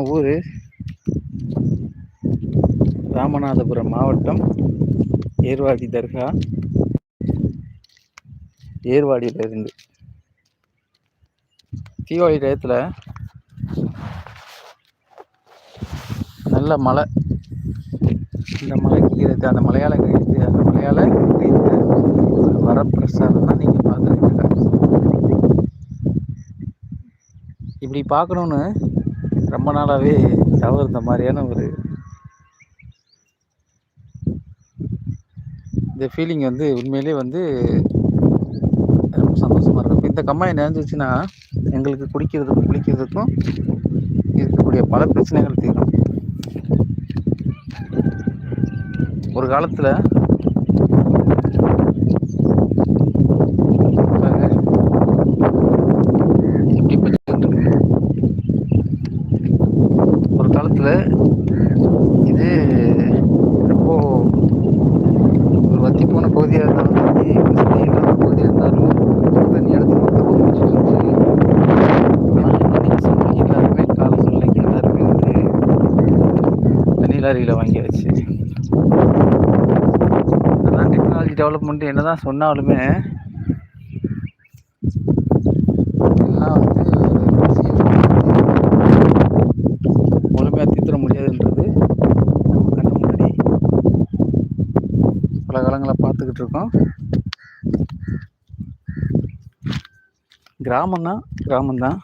நம்ம ஊர் ராமநாதபுரம் மாவட்டம் ஏர்வாடி தர்கா. ஏர்வாடியிலிருந்து தீபாவளி டயத்தில் நல்ல மழை. இந்த மலைக்கு கீழே அந்த மலையாள கழித்து அந்த மலையாள கழித்து ஒரு வரப்பிரசாதம் தான் நீங்கள் பார்த்துருக்கீங்க. இப்படி பார்க்கணுன்னு ரொம்ப நாளாகவே தவறு மாதிரியான ஒரு இந்த ஃபீலிங் வந்து உண்மையிலே வந்து ரொம்ப சந்தோஷமாக இருக்கும். இந்த கம்மாயை நினைஞ்சிச்சுன்னா எங்களுக்கு குடிக்கிறதுக்கும் குளிக்கிறதுக்கும் இருக்கக்கூடிய பல பிரச்சனைகள் தீரும். ஒரு காலத்தில் எப்படி பச்சுக்கிட்டு இருக்கு ஒரு காலத்தில் இது ரொம்ப ஒரு வத்தி போன பகுதியாக இருந்தாலும் தண்ணி வசதி இல்லாத பகுதியாக இருந்தாலும் தண்ணி இடத்து மொத்தமாக முடிச்சுட்டு இருந்துச்சு ஆனால் இன்னைக்கு சூழ்நிலைக்கு எல்லாருமே கால சூழ்நிலைக்கு எல்லாருமே வந்து தண்ணி லாரியில் வாங்கியாச்சு. அதான் டெக்னாலஜி டெவலப்மெண்ட் என்ன தான் சொன்னாலுமே எல்லாம் வந்து ஒரு விஷயம் முழுமையாக தீர்த்திட முடியாதுன்றது நம்ம கண்ணு முன்னாடி பல காலங்களை பார்த்துக்கிட்டு இருக்கோம் கிராமம்னா கிராமம்தான்.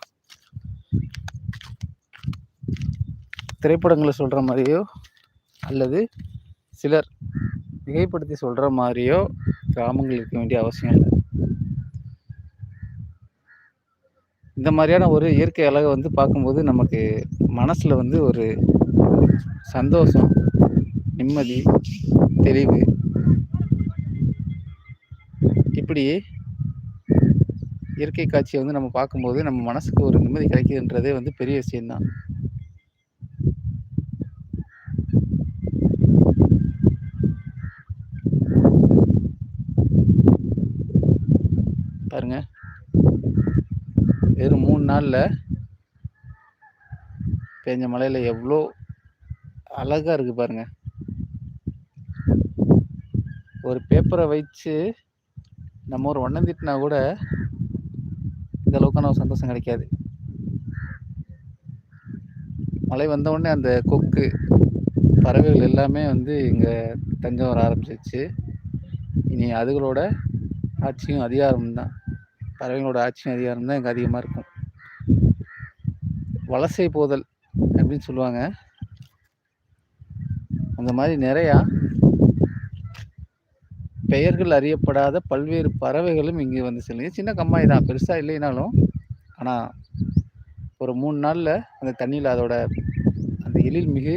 திரைப்படங்களை சொல்கிற மாதிரியோ அல்லது சிலர் மிகைப்படுத்தி சொல்கிற மாதிரியோ கிராமங்கள் இருக்க வேண்டிய அவசியம் இல்லை. இந்த மாதிரியான ஒரு இயற்கை அழகை வந்து பார்க்கும்போது நமக்கு மனசில் வந்து ஒரு சந்தோஷம் நிம்மதி தெளிவு இப்படி இயற்கை காட்சியை வந்து நம்ம பார்க்கும்போது நம்ம மனசுக்கு ஒரு நிம்மதி கிடைக்குதுன்றதே வந்து பெரிய விஷயம்தான். பாருங்க. வெறும் மூணு நாளில் பெஞ்ச மழையில் எவ்வளோ அழகாக இருக்குது பாருங்க. ஒரு பேப்பரை வச்சு நம்ம ஒரு வண்ணம் திட்டினா கூட இந்த அளவுக்கான ஒரு சந்தோஷம் கிடைக்காது. மழை வந்த உடனே அந்த கொக்கு பறவைகள் எல்லாமே வந்து இங்கே தஞ்சாவூர் ஆரம்பிச்சிருச்சு. இனி அதுகளோட ஆட்சியும் அதிகாரம் தான். பறவைகளோட ஆட்சியும் அதிகாரம் தான் இங்கே அதிகமாக இருக்கும். வலசை போதல் அப்படின்னு சொல்லுவாங்க. அந்த மாதிரி நிறையா பெயர்கள் அறியப்படாத பல்வேறு பறவைகளும் இங்கே வந்து செல்லுங்க சின்ன கம்மாய் தான் பெருசாக இல்லைனாலும். ஆனால் ஒரு மூணு நாளில் அந்த தண்ணியில் அதோட அந்த எழில் மிகு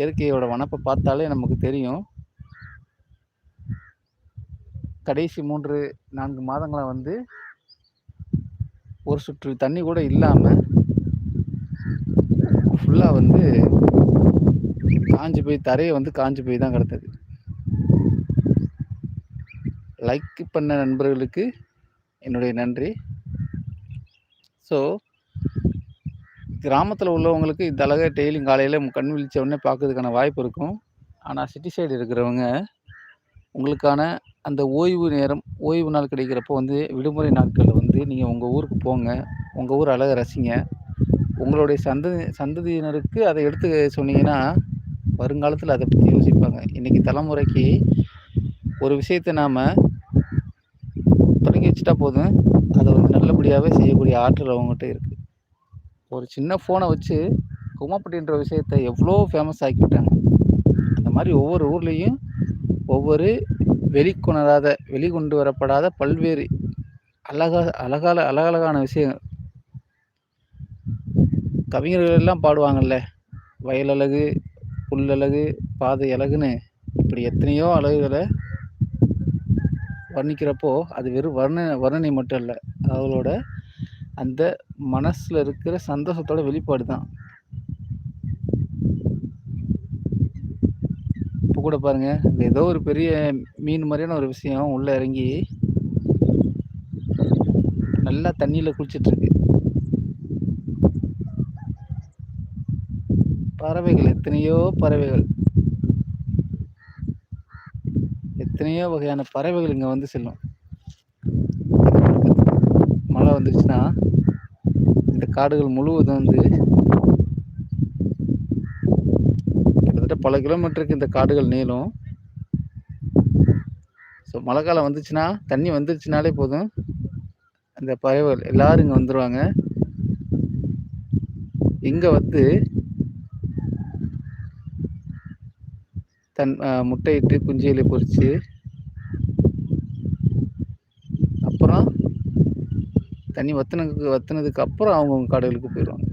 இயற்கையோட வனப்பை பார்த்தாலே நமக்கு தெரியும். கடைசி மூன்று நான்கு மாதங்களாக வந்து ஒரு சுற்று தண்ணி கூட இல்லாமல் ஃபுல்லாக வந்து காஞ்சு போய் தரையை வந்து காஞ்சு போய் தான் கிடந்தது லைக் பண்ண நண்பர்களுக்கு என்னுடைய நன்றி. ஸோ கிராமத்தில் உள்ளவங்களுக்கு இந்த அழகாக டெய்லியும் காலையில் கண் விழிச்ச உடனே பார்க்கறதுக்கான வாய்ப்பு இருக்கும். ஆனால் சிட்டி சைடு இருக்கிறவங்க உங்களுக்கான அந்த ஓய்வு நேரம் ஓய்வு நாள் கிடைக்கிறப்போ வந்து விடுமுறை நாட்களில் வந்து நீங்கள் உங்கள் ஊருக்கு போங்க. உங்கள் ஊர் அழகை ரசிங்க. உங்களுடைய சந்ததி சந்ததியினருக்கு அதை எடுத்து சொன்னீங்கன்னா வருங்காலத்தில் அதை பற்றி யோசிப்பாங்க. இன்றைக்கி தலைமுறைக்கு ஒரு விஷயத்தை நாம் தொடங்கி வச்சுட்டா போதும். அதை வந்து நல்லபடியாகவே செய்யக்கூடிய ஆற்றல் அவங்ககிட்ட இருக்குது ஒரு சின்ன ஃபோனை வச்சு குமாப்பட்டின்ற விஷயத்தை எவ்வளோ ஃபேமஸ் ஆக்கிட்டாங்க. அந்த மாதிரி ஒவ்வொரு ஊர்லேயும் ஒவ்வொரு வெளிக்கொணராத வெளிக்கொண்டு வரப்படாத பல்வேறு அழகா அழகால அழகழகான விஷயங்கள். கவிஞர்கள் எல்லாம் பாடுவாங்கல்ல வயல் அழகு புல்லழகு பாதை அழகுன்னு இப்படி எத்தனையோ அழகுகளை வர்ணிக்கிறப்போ அது வெறும் வர்ண வர்ணனை மட்டும் இல்லை அவளோட அந்த மனசில் இருக்கிற சந்தோஷத்தோட வெளிப்பாடு தான். இப்போ கூட பாருங்க இந்த ஏதோ ஒரு பெரிய மீன் மாதிரியான ஒரு விஷயம் உள்ளே இறங்கி நல்லா தண்ணியில் குளிச்சிட்ருக்கு. பறவைகள் எத்தனையோ பறவைகள். எத்தனையோ வகையான பறவைகள் இங்கே வந்து செல்லும். மழை வந்துருச்சுன்னா இந்த காடுகள் முழுவதும் வந்து கிட்டத்தட்ட பல கிலோமீட்டருக்கு இந்த காடுகள் நீளும். ஸோ மழை காலம் வந்துச்சுன்னா தண்ணி வந்துருச்சுனாலே போதும். அந்த பறவைகள் எல்லாரும் இங்கே வந்துடுவாங்க இங்கே வந்து தன் முட்டையிட்டு குஞ்சுகளை பொறிச்சு அப்புறம் தண்ணி வத்தினதுக்கு வத்தினதுக்கு அப்புறம் அவங்கவுங்க காடுகளுக்கு போயிடுவாங்க.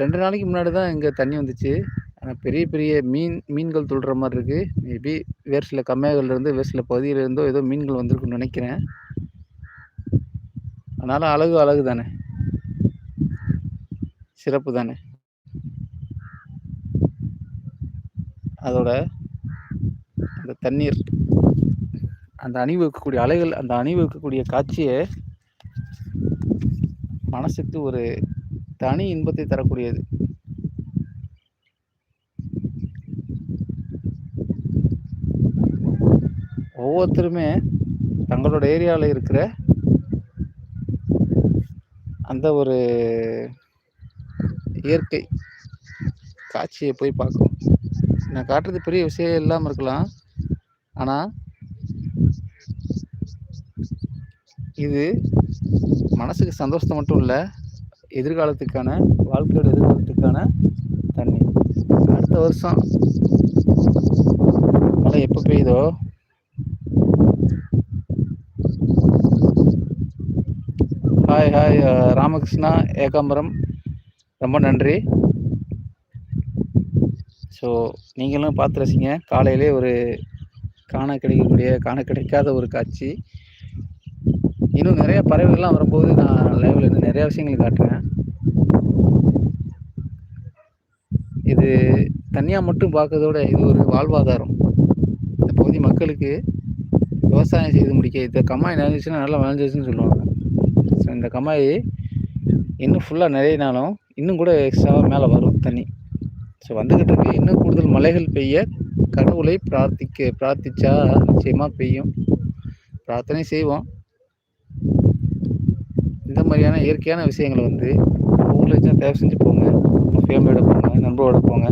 ரெண்டு நாளைக்கு முன்னாடி தான் இங்கே தண்ணி வந்துச்சு. ஆனால் பெரிய பெரிய மீன் மீன்கள் துள்ளுற மாதிரி இருக்குது மேபி வேறு சில கம்மைகள்லேருந்து வேறு சில பகுதியிலேருந்தோ ஏதோ மீன்கள் வந்திருக்குன்னு நினைக்கிறேன். அதனால் அழகு அழகு தானே சிறப்பு தானே? அதோட அந்த தண்ணீர் அந்த அணிவகுக்கக்கூடிய அலைகள் அந்த அணிவகுக்கக்கூடிய காட்சியை மனசுக்கு ஒரு தனி இன்பத்தை தரக்கூடியது. ஒவ்வொருத்தருமே தங்களோட ஏரியாவில் இருக்கிற அந்த ஒரு இயற்கை. காட்சியை போய் பார்க்கும். நான் காட்டுறது பெரிய விஷயம் இல்லாமல் இருக்கலாம். ஆனால் இது மனசுக்கு சந்தோஷத்தை மட்டும் இல்லை எதிர்காலத்துக்கான வாழ்க்கையோட எதிர்காலத்துக்கான தண்ணி. அடுத்த வருஷம் மழை எப்போ பெய்யுதோ ஹாய் ஹாய் ராமகிருஷ்ணா ஏகாம்பரம். ரொம்ப நன்றி. ஸோ நீங்களும் பார்த்து ரசிங்க காலையிலே ஒரு காண கிடைக்கக்கூடிய காண கிடைக்காத ஒரு காட்சி. இன்னும் நிறைய பறவைகள்லாம் வரும்போது நான் லைவ்ல இருந்து நிறைய விஷயங்கள் காட்டுறேன். இது தனியாக மட்டும் பார்க்கறதோட இது ஒரு வாழ்வாதாரம். இந்த பகுதி மக்களுக்கு விவசாயம் செய்து முடிக்க இந்த கம்மாய் நிறைஞ்சிச்சுன்னா நல்லா விளைஞ்சிச்சுன்னு சொல்லுவாங்க. ஸோ இந்த கம்மாய் இன்னும் ஃபுல்லாக நிறையினாலும் இன்னும் கூட எக்ஸ்ட்ராவாக மேலே வரும் தண்ணி. ஸோ வந்துக்கிட்டு இருக்கு. இன்னும் கூடுதல் மலைகள் பெய்ய கடவுளை பிரார்த்திக்க பிரார்த்திச்சா நிச்சயமாக பெய்யும். பிரார்த்தனை செய்வோம். இந்த மாதிரியான இயற்கையான விஷயங்களை வந்து ஊரில் வச்சா தயவு செஞ்சு போங்க. உங்கள் ஃபேமிலியோட போங்க நண்பரோட போங்க.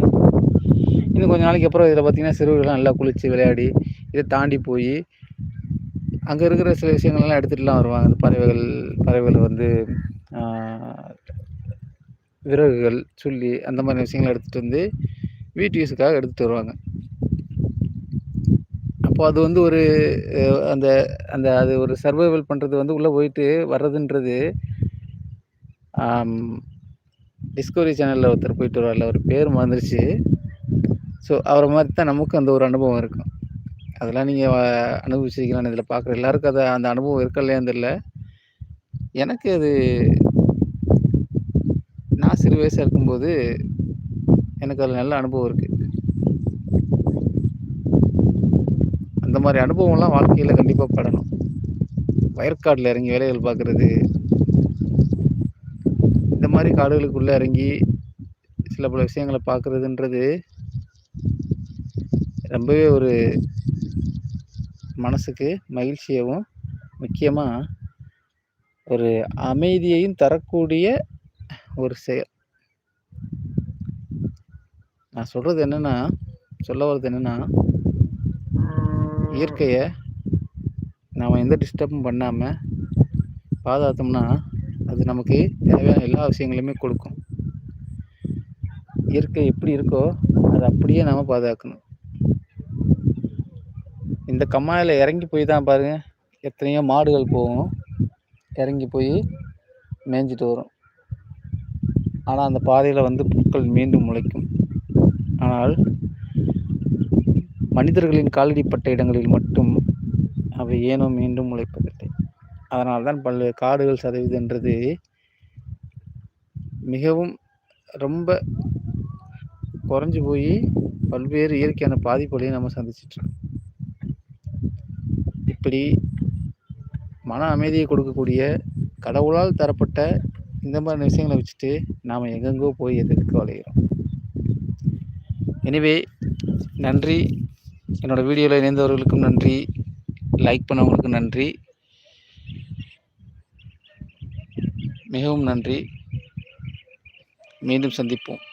இன்னும் கொஞ்சம் நாளைக்கு அப்புறம் இதில் பார்த்தீங்கன்னா சிறுவர்கள்லாம் நல்லா குளித்து விளையாடி இதை தாண்டி போய் அங்கே இருக்கிற சில விஷயங்கள்லாம் எடுத்துகிட்டுலாம் வருவாங்க. அந்த பறவைகள் பறவைகள் வந்து விறகுகள் சுள்ளி அந்த மாதிரி விஷயங்களை எடுத்துகிட்டு வந்து வீட்டு யூஸுக்காக எடுத்துகிட்டு வருவாங்க. அப்போ அது வந்து ஒரு அந்த அந்த அது ஒரு சர்வைவல் பண்ணுறது வந்து உள்ளே போயிட்டு வர்றதுன்றது டிஸ்கவரி சேனலில் ஒருத்தர் போயிட்டு வரல ஒரு பேர் மறந்துருச்சு. ஸோ அவரை மாதிரி தான் நமக்கும் அந்த ஒரு அனுபவம் இருக்கும். அதெல்லாம் நீங்கள் அனுபவிச்சிருக்கலாம் இதில் பார்க்குற எல்லாருக்கும் அதை அந்த அனுபவம் இருக்கா இல்லையான்னு தெரியல. எனக்கு அது நான் சிறு வயசாக இருக்கும்போது எனக்கு அதில் நல்ல அனுபவம் இருக்குது அந்த மாதிரி அனுபவம்லாம் வாழ்க்கையில் கண்டிப்பாக படணும். வயற்காட்டில் இறங்கி வேலைகள் பார்க்குறது இந்த மாதிரி காடுகளுக்குள்ளே இறங்கி சில பல விஷயங்களை பார்க்குறதுன்றது ரொம்பவே ஒரு மனசுக்கு மகிழ்ச்சியாகவும் முக்கியமாக ஒரு அமைதியையும் தரக்கூடிய ஒரு செயல் நான் சொல்கிறது என்னென்னா சொல்ல வர்றது என்னன்னா இயற்கையை நாம் எந்த டிஸ்டர்பும் பண்ணாமல் பாதுகாத்தோம்னா அது நமக்கு தேவையான எல்லா விஷயங்களையுமே கொடுக்கும். இயற்கை எப்படி இருக்கோ அதை அப்படியே நாம் பாதுகாக்கணும். இந்த கம்மாயில் இறங்கி போய் தான் பாருங்கள் எத்தனையோ மாடுகள் போகும். இறங்கி போய் மேய்ஞ்சிட்டு வரும். ஆனால் அந்த பாதையில் வந்து புற்கள் மீண்டும் முளைக்கும். ஆனால் மனிதர்களின் காலடிப்பட்ட இடங்களில் மட்டும் அவை ஏனோ மீண்டும் முளைப்பதில்லை. அதனால்தான் பல்வேறு காடுகள் சதவீதன்றது மிகவும் ரொம்ப குறைஞ்சி போய் பல்வேறு இயற்கையான பாதிப்புகளையும் நம்ம சந்திச்சிட்ருக்கோம் இப்படி மன அமைதியை கொடுக்கக்கூடிய கடவுளால் தரப்பட்ட இந்த மாதிரி விஷயங்களை வச்சுட்டு நாம் எங்கெங்கோ போய் எதிர்க்க வளைகிறோம் எனவே நன்றி. என்னோடய வீடியோவில் இணைந்தவர்களுக்கும் நன்றி. லைக் பண்ணவங்களுக்கும் நன்றி. மிகவும் நன்றி. மீண்டும் சந்திப்போம்.